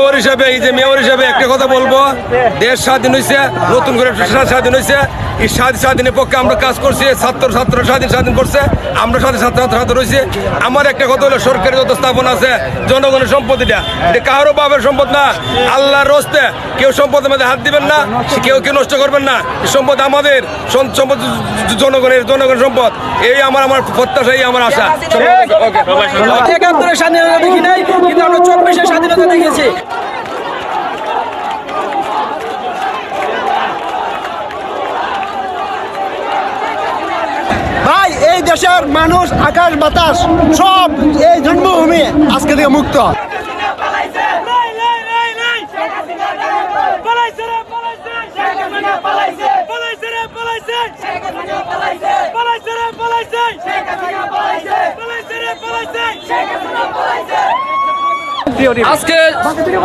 Mayor হিসাবে এই যে মেয়র হিসাবে একটা কথা বলব। দেশ স্বাধীন হয়েছে নতুন করে স্বাধীন হয়েছে এই স্বাধীন স্বাধীনের পক্ষে আমরা কাজ করছি ছাত্র ছাত্র স্বাধীন স্বাধীন করছে আমরা স্বাধীন ছাত্র ছাত্র ছাত্র রয়েছে আমার একটা কথা হলো সরকারি যত স্থাপন আছে জনগণের সম্পত্তিটা এটা কারও সম্পদ না। আল্লাহর রস্তে কেউ সম্পদের মধ্যে হাত দিবেন না কেউ কেউ নষ্ট করবেন না। সম্পদ আমাদের সম্পদ জনগণের জনগণের সম্পদ। এই আমার আমার প্রত্যাশা এই আমার আশা। ওকে একাত্তরের স্বাধীনতা দেখি নাই কিন্তু আমরা ভাই এই দেশের মানুষ আকাশ বাতাস সব এই জন্মভূমি আজকে থেকে মুক্ত। আজকে